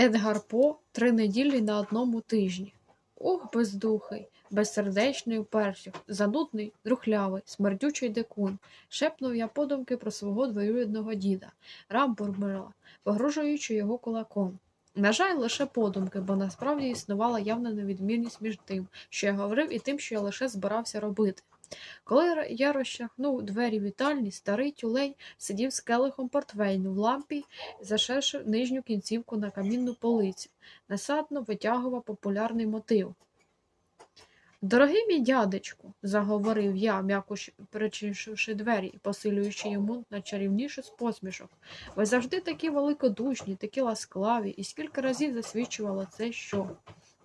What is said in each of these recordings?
Едгар По три неділі на одному тижні. Ох, бездухий, безсердечний уперщик, занудний, друхлявий, смердючий дикун. Шепнув я подумки про свого двоюрідного діда, Рамбурмера, погрожуючи його кулаком. На жаль, лише подумки, бо насправді існувала явна невідмінність між тим, що я говорив, і тим, що я лише збирався робити. Коли я розчахнув двері вітальні, старий тюлень сидів з келихом портвейну в лампі, зашерши нижню кінцівку на камінну полицю, насадно витягував популярний мотив. Дорогий мій дядечку, заговорив я, м'яко причинивши двері і посилюючи йому на чарівніше з посмішок. Ви завжди такі великодушні, такі ласкаві, і скільки разів засвідчувало це, що.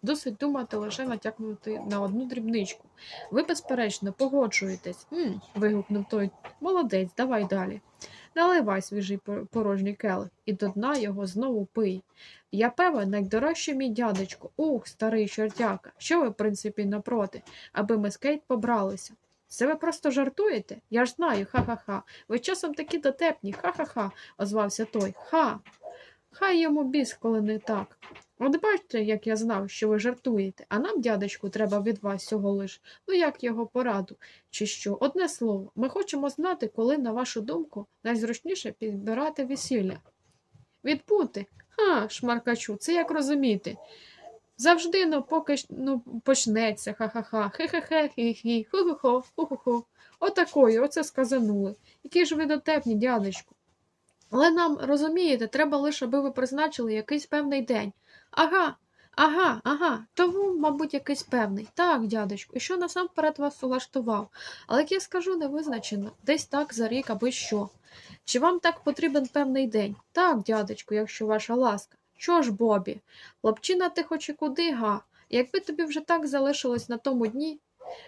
Досить думати лише натякнути на одну дрібничку. Ви, безперечно, погоджуєтесь. «М», – вигукнув той. Молодець, давай далі. Наливай свіжий порожній келих, і до дна його знову пий. Я певен, найдорожчий мій дядечко. Ух, старий чортяка. Що ви, в принципі, напроти, аби ми з Кейт побралися? Це ви просто жартуєте? Я ж знаю, ха-ха-ха. Ви часом такі дотепні, ха-ха-ха, озвався той. Ха. Хай йому біс, коли не так. От бачите, як я знав, що ви жартуєте, а нам, дядечку, треба від вас цього лиш. Ну як його пораду? Чи що? Одне слово, ми хочемо знати, коли, на вашу думку, найзручніше підбирати весілля. Відбути? Ха, шмаркачу, це як розуміти. Завжди, ну, поки ну, почнеться, ха-ха-ха, хе-хе-хе, хі-хі, ху-ху-хо, ху-ху-хо. Отакої, оце сказанули. Які ж ви дотепні, дядечку. Але нам, розумієте, треба лише, аби ви призначили якийсь певний день. Ага, ага, ага, тому, мабуть, якийсь певний. Так, дядечку, і що насамперед вас влаштував. Але як я скажу невизначено, десь так за рік аби що. Чи вам так потрібен певний день? Так, дядечку, якщо ваша ласка. Що ж, Бобі, хлопчина ти хоч і куди, га? Якби тобі вже так залишилось на тому дні.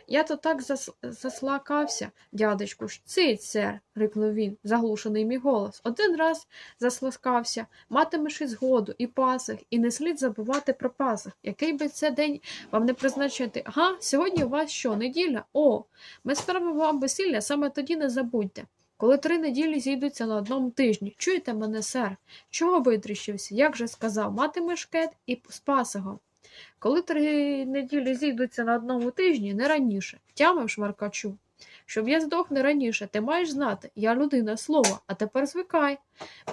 Я то так зас... заслакався, дядечку, ж цить, сер, рикнув він, заглушений мій голос. Один раз заслакався, матимеш і згоду, і пасах, і не слід забувати про пасах. Який би це день вам не призначити? Га, сьогодні у вас що, неділя? О, ми справимо вам весілля, саме тоді не забудьте. Коли три неділі зійдуться на одному тижні. Чуєте мене, сер? Чого витріщився? Як же сказав, матимеш кет і з пасагом. Коли три неділі зійдуться на одному тижні, не раніше, тямив шмаркачу. Щоб я здох не раніше, ти маєш знати, я людина слова, а тепер звикай.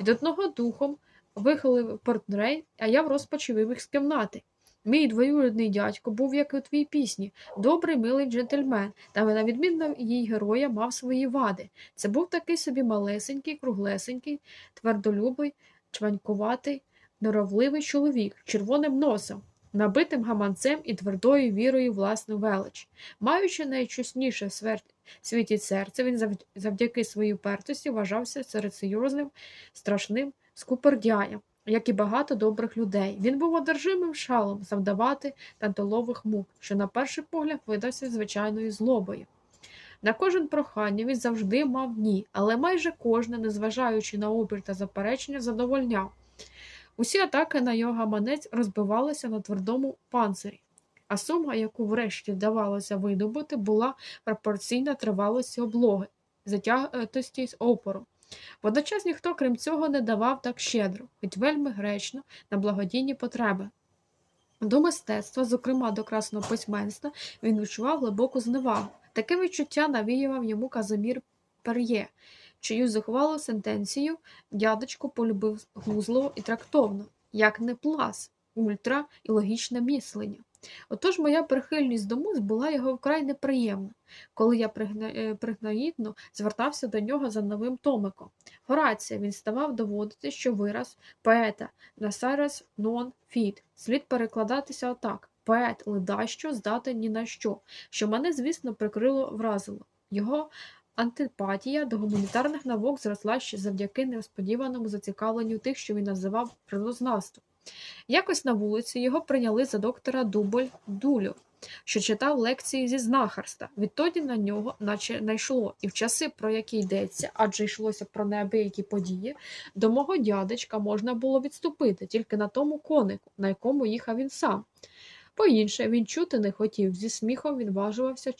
Від одного духом вихилив портрей, а я в розпачі вибіг з кімнати. Мій двоюрідний дядько був, як і у твоїй пісні, добрий, милий джентльмен, та на відмінно її героя мав свої вади. Це був такий собі малесенький, круглесенький, твердолюбий, чванькуватий, норовливий чоловік червоним носом, набитим гаманцем і твердою вірою власну велич. Маючи найчесніше в світі серце, він завдяки своїй упертості вважався серйозним, страшним скупердяєм, як і багато добрих людей. Він був одержимим шалом завдавати тантолових мук, що на перший погляд видався звичайною злобою. На кожен прохання він завжди мав ні, але майже кожне, незважаючи на опір та заперечення, задовольняв. Усі атаки на його гаманець розбивалися на твердому панцирі, а сума, яку врешті вдавалося видобути, була пропорційна тривалості облоги, затягтості з опору. Водночас ніхто, крім цього, не давав так щедро, хоч вельми гречно, на благодійні потреби. До мистецтва, зокрема до красного письменства, він відчував глибоку зневагу. Таке відчуття навіював йому Казимір Пер'є, чию захвалу сентенцію дядечко полюбив гузливо і трактовно, як не плас, ультра і логічне мислення. Отож моя прихильність до муз була його вкрай неприємна, коли я пригна- е, звертався до нього за новим томиком. Горація він ставав доводити, що вираз поета насарес нон фіт слід перекладатися отак. Поет ледащо здатен ні на що, що мене, звісно, прикрило вразило. Його антипатія до гуманітарних наук зросла ще завдяки несподіваному зацікавленню тих, що він називав природознавством. Якось на вулиці його прийняли за доктора Дубль Дулю, що читав лекції зі знахарства. Відтоді на нього наче найшло, і в часи, про які йдеться, адже йшлося про неабиякі події, до мого дядечка можна було відступити тільки на тому конику, на якому їхав він сам. По інше, він чути не хотів, зі сміхом він важувався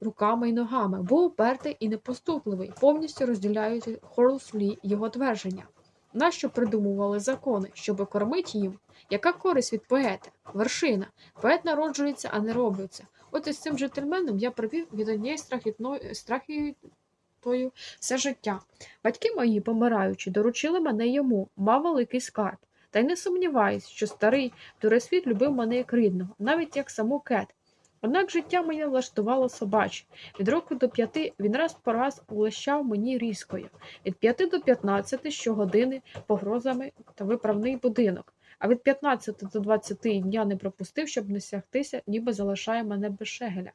руками й ногами, був упертий і непоступливий, повністю розділяючи Хорлслі його твердження. Нащо придумували закони, щоб кормити їм? Яка користь від поета? Вершина. Поет народжується, а не робиться. От із цим джентльменом я провів від однієї страхітної страхітою все життя. Батьки мої, помираючи, доручили мене йому, мав великий скарб. Та й не сумніваюсь, що старий Туресвіт любив мене як рідного, навіть як саму кет. Однак життя моє влаштувало собаче. Від року до п'яти він раз по раз улещав мені різкою, від п'яти до п'ятнадцяти щогодини погрозами та виправний будинок, а від п'ятнадцяти до двадцяти дня не пропустив, щоб не сягтися, ніби залишає мене без шегеля.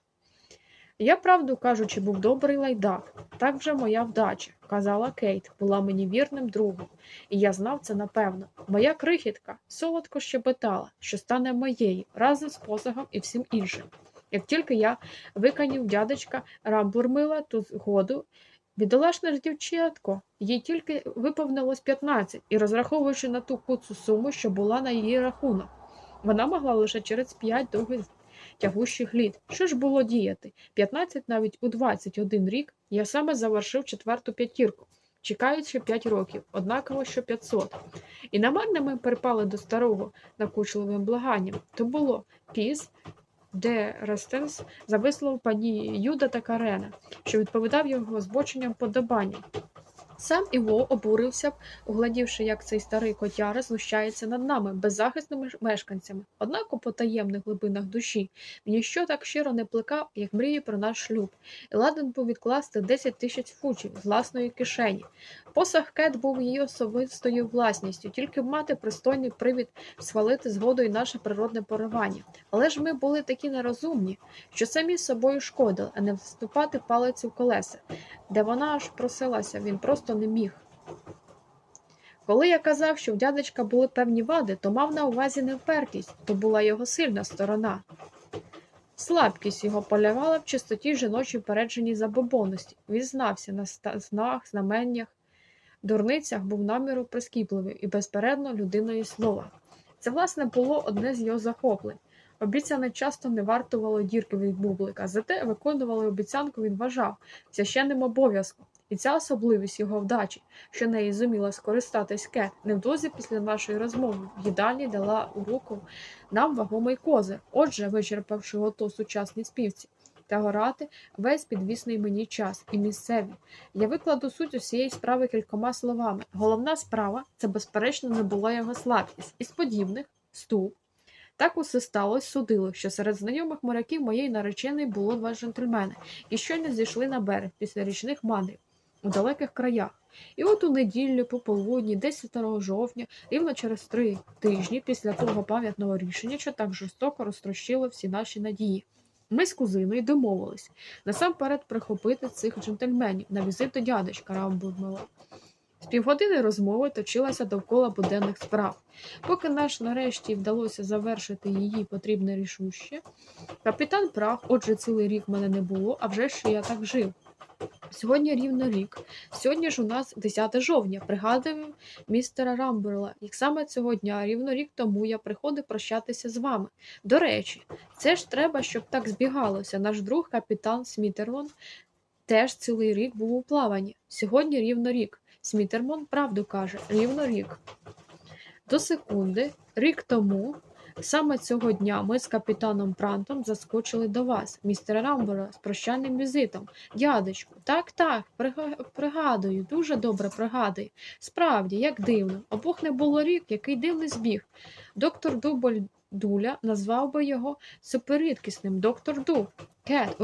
Я, правду кажучи, був добрий лайдак. Так вже моя вдача, казала Кейт, була мені вірним другом, і я знав це напевно. Моя крихітка солодко щебетала, що стане моєю разом з посагом і всім іншим. Як тільки я виканів дядечка Рамбурмила ту згоду, бідолашне ж дівчатко, їй тільки виповнилось 15, і розраховуючи на ту куцу суму, що була на її рахунок, вона могла лише через 5 довгих тягущих літ. Що ж було діяти? 15 навіть у 21 рік я саме завершив четверту п'ятірку, чекаючи 5 років, однаково що 500. І намарне ми перепали до старого накучливим благанням. То було піз, де Рестенс за вислов пані Юда та Карена, що відповідав його збоченням подобання. Сам Іво обурився б, углядівши, як цей старий котяра знущається над нами, беззахисними мешканцями. Однак у потаємних глибинах душі ніщо так щиро не плекав, як мрії про наш шлюб, і ладен був відкласти 10 тисяч фучів з власної кишені. Посаг Кет був її особистою власністю, тільки б мати пристойний привід схвалити згодою наше природне поривання. Але ж ми були такі нерозумні, що самі собою шкодили, а не вступати палицю в колеса. Де вона аж просилася, він просто не міг. Коли я казав, що в дядечка були певні вади, то мав на увазі не впертість, то була його сильна сторона. Слабкість його полягала в чистоті жіночій передженій забобонності. Він знався на знах, знаменнях, дурницях був наміру прискіпливий і безпередно людиною слова. Це, власне, було одне з його захоплень. Обіцяне часто не вартувало дірки від бублика, зате виконували обіцянку він вважав священним обов'язком. І ця особливість його вдачі, що неї зуміла скористатись Кет, невдовзі після нашої розмови в їдальні дала у руку нам вагомий козир, отже, вичерпавши ото сучасні співці, та горати весь підвісний мені час і місцеві. Я викладу суть усієї справи кількома словами. Головна справа це, безперечно, не була його слабкість. Із подібних ступ. Так усе сталося, судило, що серед знайомих моряків моєї нареченої було два джентльмени, і щойно зійшли на берег після річних мандрів у далеких краях. І от у неділю, пополудні, 10 жовтня, рівно через три тижні після того пам'ятного рішення, що так жорстоко розтрощило всі наші надії. Ми з кузиною домовились насамперед прихопити цих джентльменів на візит до дядечка Рамбурмела. Півгодини розмови точилася довкола буденних справ. Поки наш нарешті вдалося завершити її потрібне рішуще, капітан Прах, отже, цілий рік мене не було, а вже ще я так жив. Сьогодні рівно рік. Сьогодні ж у нас 10 жовтня. Пригадую містера Рамберла, як саме цього дня, рівно рік тому я приходив прощатися з вами. До речі, це ж треба, щоб так збігалося. Наш друг капітан Смітермон теж цілий рік був у плаванні. Сьогодні рівно рік. Смітермон правду каже, рівно рік. До секунди, рік тому, саме цього дня ми з капітаном Прантом заскочили до вас, містера Рамбора, з прощальним візитом. Дядечку, так, так, пригадую, дуже добре пригадую. Справді, як дивно, обох не було рік, який дивний збіг. Доктор Дубль Дуля назвав би його суперрідкісним доктор Ду. Кет,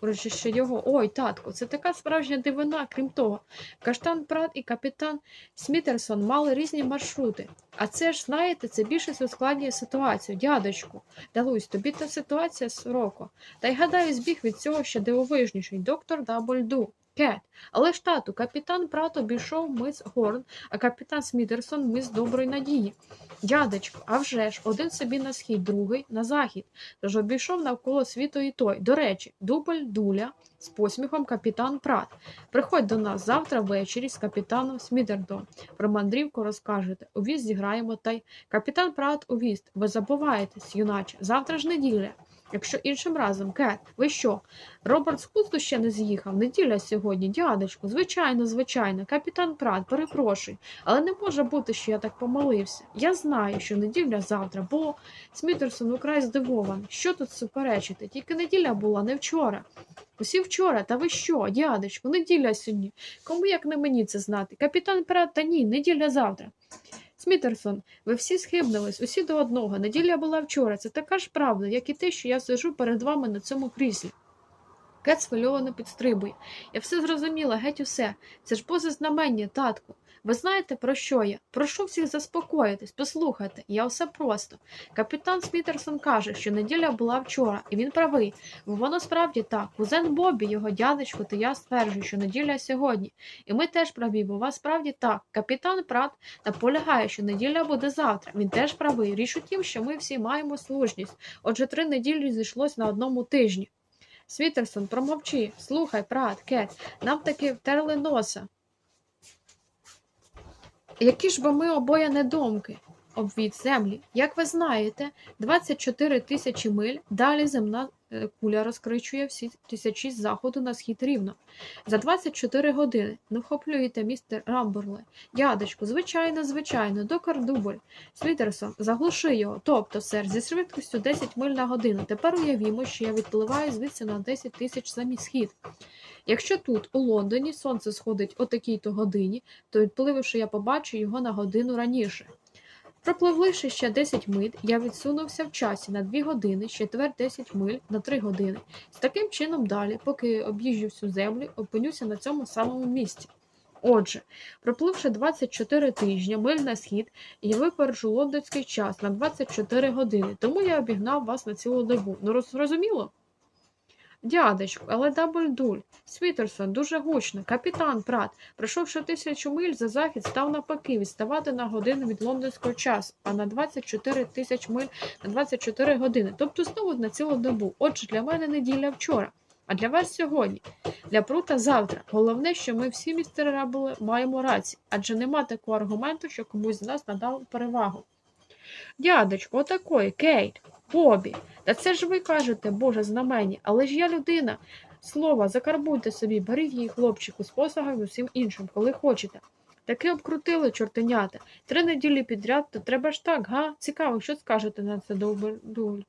урочище його, ой, татко, це така справжня дивина, крім того. Каштан Прат і капітан Смітерсон мали різні маршрути. А це ж, знаєте, це більше ускладнює ситуацію, дядечку. Далусь, тобі та ситуація сороко. Та й гадаю, збіг від цього ще дивовижніший доктор Дабльду. Кет. Але ж тату, капітан Прат обійшов мис Горн, а капітан Смітерсон мис доброї надії. Дядечко, а вже ж, один собі на схід, другий на захід. Тож обійшов навколо світу і той. До речі, дубль дуля з посміхом капітан Прат. Приходь до нас завтра ввечері з капітаном Смідердом. Про мандрівку розкажете. Увіз зіграємо та й капітан Прат увіз. Ви забуваєтесь, юначе. Завтра ж неділя. Якщо іншим разом, Кет, ви що? Роберт з кусту ще не з'їхав. Неділя сьогодні, дядечку. Звичайно, звичайно. Капітан Прат, перепрошую. Але не може бути, що я так помилився. Я знаю, що неділя завтра, бо Смітерсон украй здивований. Що тут суперечити? Тільки неділя була не вчора. Усі вчора, та ви що, дядечку, неділя сьогодні. Кому як не мені це знати? Капітан Прат, та ні, неділя завтра. Смітерсон, ви всі схибнулись, усі до одного. Неділя була вчора. Це така ж правда, як і те, що я сижу перед вами на цьому кріслі. Кет схвильовано підстрибує. Я все зрозуміла, геть усе. Це ж позазнамення, знамення, татку. Ви знаєте, про що я? Прошу всіх заспокоїтись, послухайте, я все просто. Капітан Смітерсон каже, що неділя була вчора, і він правий. Бо воно справді так. Кузен Бобі, його дядечко, та я стверджую, що неділя сьогодні. І ми теж праві, бо у вас справді так. Капітан Прат наполягає, що неділя буде завтра. Він теж правий. Річ у тім, що ми всі маємо слушність. Отже, три неділі зійшлось на одному тижні. Світерсон, промовчи, слухай, Прат, Кет, нам таки втерли носа. Які ж бо ми обоє недомки, обвід землі. Як ви знаєте, 24 тисячі миль далі земна е, куля розкричує всі тисячі з заходу на схід рівно. За 24 години не вхоплюєте, містер Рамборле. Дядечку, звичайно, звичайно, до Кардубль. Світерсон, заглуши його. Тобто, сер, зі швидкістю 10 миль на годину. Тепер уявімо, що я відпливаю звідси на 10 тисяч за мій схід. Якщо тут, у Лондоні, сонце сходить о такій-то годині, то відплививши, я побачу його на годину раніше. Пропливливши ще 10 миль, я відсунувся в часі на 2 години, ще тепер 10 миль на 3 години. З таким чином далі, поки об'їжджу всю землю, опинюся на цьому самому місці. Отже, пропливши 24 тижні миль на схід, я випереджу лондонський час на 24 години, тому я обігнав вас на цілу добу. Ну, роз- зрозуміло? Дядечку, але Дабльдуль, Світерсон, дуже гучно, капітан Прат, пройшовши тисячу миль за захід, став навпаки відставати на годину від лондонського часу, а на 24 тисяч миль на 24 години, тобто знову на цілу добу. Отже, для мене неділя вчора, а для вас сьогодні. Для Прута завтра. Головне, що ми всі, містер Рабеле, маємо рацію, адже нема такого аргументу, що комусь з нас надав перевагу. Дядечко, отакої, Кейт, Бобі, та це ж ви кажете, Боже знамені, але ж я людина. Слова, закарбуйте собі, беріть її хлопчику з посагом усім іншим, коли хочете. Таки обкрутили чортенята. Три неділі підряд, то треба ж так, га? Цікаво, що скажете на це, Довбер- Дуль?